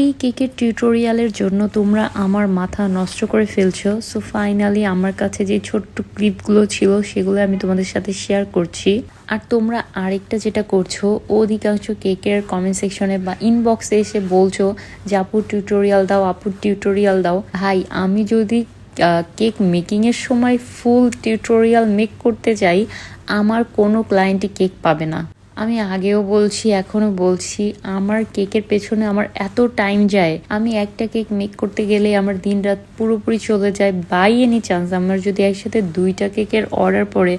এই কেকের টিউটোরিয়ালের জন্য তোমরা আমার মাথা নষ্ট করে ফেলছো। সো ফাইনালি আমার কাছে যে ছোট্ট ক্লিপগুলো ছিল, সেগুলো আমি তোমাদের সাথে শেয়ার করছি। আর তোমরা আরেকটা যেটা করছ, অধিকাংশ কেকের কমেন্ট সেকশনে বা ইনবক্সে এসে বলছো যে, আপু টিউটোরিয়াল দাও, আপু টিউটোরিয়াল দাও। ভাই, আমি যদি কেক মেকিংয়ের সময় ফুল টিউটোরিয়াল মেক করতে যাই, আমার কোনো ক্লায়েন্টই কেক পাবে না। আমি আগেও বলছি এখনও বলছি, আমার কেকের পেছনে আমার এত টাইম যায়। আমি একটা কেক মেক করতে গেলে আমার দিন রাত পুরোপুরি চলে যায় বাই এনি চান্স আমার যদি একসাথে দুইটা কেকের অর্ডার পড়ে,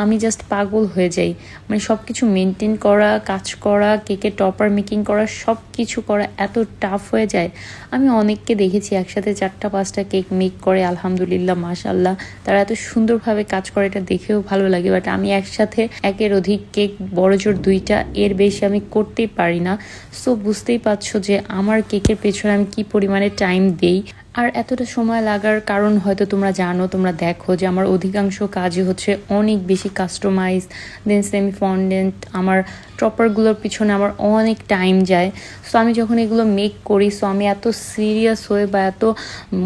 আমি জাস্ট পাগল হয়ে যাই। মানে সব কিছু মেনটেন করা, কাজ করা, কেকের টপার মেকিং করা সব কিছু করা এত টাফ হয়ে যায়। আমি অনেককে দেখেছি একসাথে চারটা, পাঁচটা কেক মেক করে, আলহামদুলিল্লাহ মাশাল্লাহ তারা এত সুন্দরভাবে কাজ করে, এটা দেখেও ভালো লাগে। বাট আমি একসাথে একের অধিক কেক বড় দুইটা, এর বেশি আমি করতেই পারি না। সো বুঝতেই পারছ যে আমার কেকের পেছনে আমি কি পরিমাণে টাইম দেই। আর এতটা সময় লাগার কারণ হয়তো তোমরা জানো, তোমরা দেখো যে আমার অধিকাংশ কাজই হচ্ছে অনেক বেশি কাস্টমাইজ দেন সেমি ফন্ডেন্ট আমার টপারগুলোর পিছনে আমার অনেক টাইম যায়। সো আমি যখন এগুলো মেক করি সো আমি এত সিরিয়াস হয়ে বা এত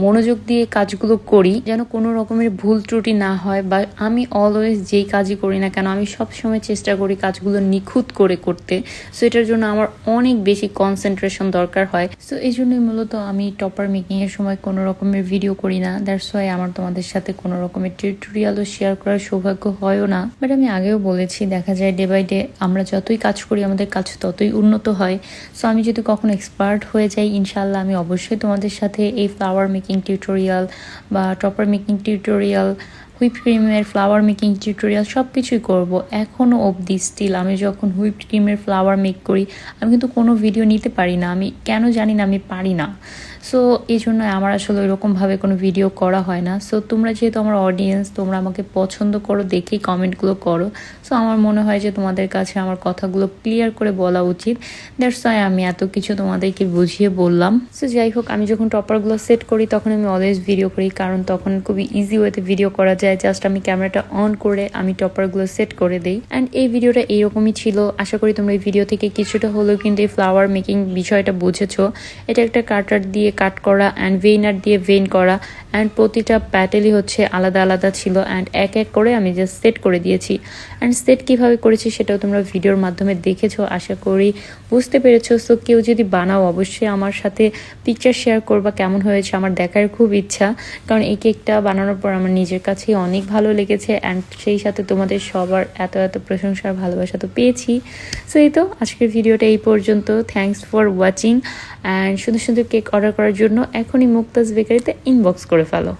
মনোযোগ দিয়ে কাজগুলো করি যেন কোনো রকমের ভুল ত্রুটি না হয় বা আমি অলওয়েজ যেই কাজই করি না কেন, আমি সব সময় চেষ্টা করি কাজগুলো নিখুঁত করে করতে। সো এটার জন্য আমার অনেক বেশি কনসেন্ট্রেশন দরকার হয়। সো এই জন্যই মূলত আমি টপার মেকিংয়ের সময় কোনো রকমের ভিডিও করি না। দ্যাটস ওয়াই আমার তোমাদের সাথে কোনো রকমের টিউটোরিয়ালও শেয়ার করার সৌভাগ্য হয়ও না। বাট আমি আগেও বলেছি, দেখা যায় ডে বাই ডে আমরা যতই কাজ করি, আমাদের কাজ ততই উন্নত হয়। সো আমি যদি কখনো এক্সপার্ট হয়ে যাই ইনশাল্লাহ আমি অবশ্যই তোমাদের সাথে এই ফ্লাওয়ার মেকিং টিউটোরিয়াল বা টপার মেকিং টিউটোরিয়াল হুইপ ক্রিমের ফ্লাওয়ার মেকিং টিউটোরিয়াল সব কিছুই করব। এখনও অবধি স্টিল আমি যখন হুইপ ক্রিমের ফ্লাওয়ার মেক করি, আমি কিন্তু কোনো ভিডিও নিতে পারি না। আমি কেন জানি না, আমি পারি না। সো এই জন্য আমার আসলে ওইরকমভাবে কোনো ভিডিও করা হয় না। সো তোমরা যেহেতু আমার অডিয়েন্স তোমরা আমাকে পছন্দ করো, দেখেই কমেন্টগুলো করো। সো আমার মনে হয় যে তোমাদের কাছে আমার কথাগুলো ক্লিয়ার করে বলা উচিত। দ্যাটস ওয়াই আমি এত কিছু তোমাদেরকে বুঝিয়ে বললাম। সো যাই হোক, আমি যখন টপারগুলো সেট করি, তখন আমি অলওয়েজ ভিডিও করি। কারণ তখন খুবই ইজি ওয়েতে ভিডিও করা যায় জাস্ট আমি ক্যামেরাটা অন করে আমি টপারগুলো সেট করে দিই। অ্যান্ড এই ভিডিওটা এইরকমই ছিল। আশা করি তোমরা এই ভিডিও থেকে কিছুটা হলেও কিন্তু এই ফ্লাওয়ার মেকিং বিষয়টা বুঝেছ। এটা একটা কাটার দিয়ে কাট করা অ্যান্ড ভেইনার দিয়ে ভেইন করা। অ্যান্ড প্রতিটা প্যাটেলই হচ্ছে আলাদা আলাদা ছিল। অ্যান্ড এক এক করে আমি জাস্ট সেট করে দিয়েছি। অ্যান্ড সেট কীভাবে করেছি সেটাও তোমরা ভিডিওর মাধ্যমে দেখেছ। আশা করি বুঝতে পেরেছ। সো কেউ যদি বানাও, অবশ্যই আমার সাথে পিকচার শেয়ার করবা। কেমন হয়েছে? আমার দেখার খুব ইচ্ছা। কারণ এই কেকটা বানানোর পর আমার নিজের কাছেই অনেক ভালো লেগেছে অ্যান্ড সেই সাথে তোমাদের সবার এত এত প্রশংসার ভালোবাসা তো পেয়েছি। সো এই তো, আজকের ভিডিওটা এই পর্যন্ত। থ্যাংকস ফর ওয়াচিং অ্যান্ড সুন্দর সুন্দর কেক অর্ডার করার জন্য এখনই মুক্তাজ বেকারিতে ইনবক্স করে ফেলো।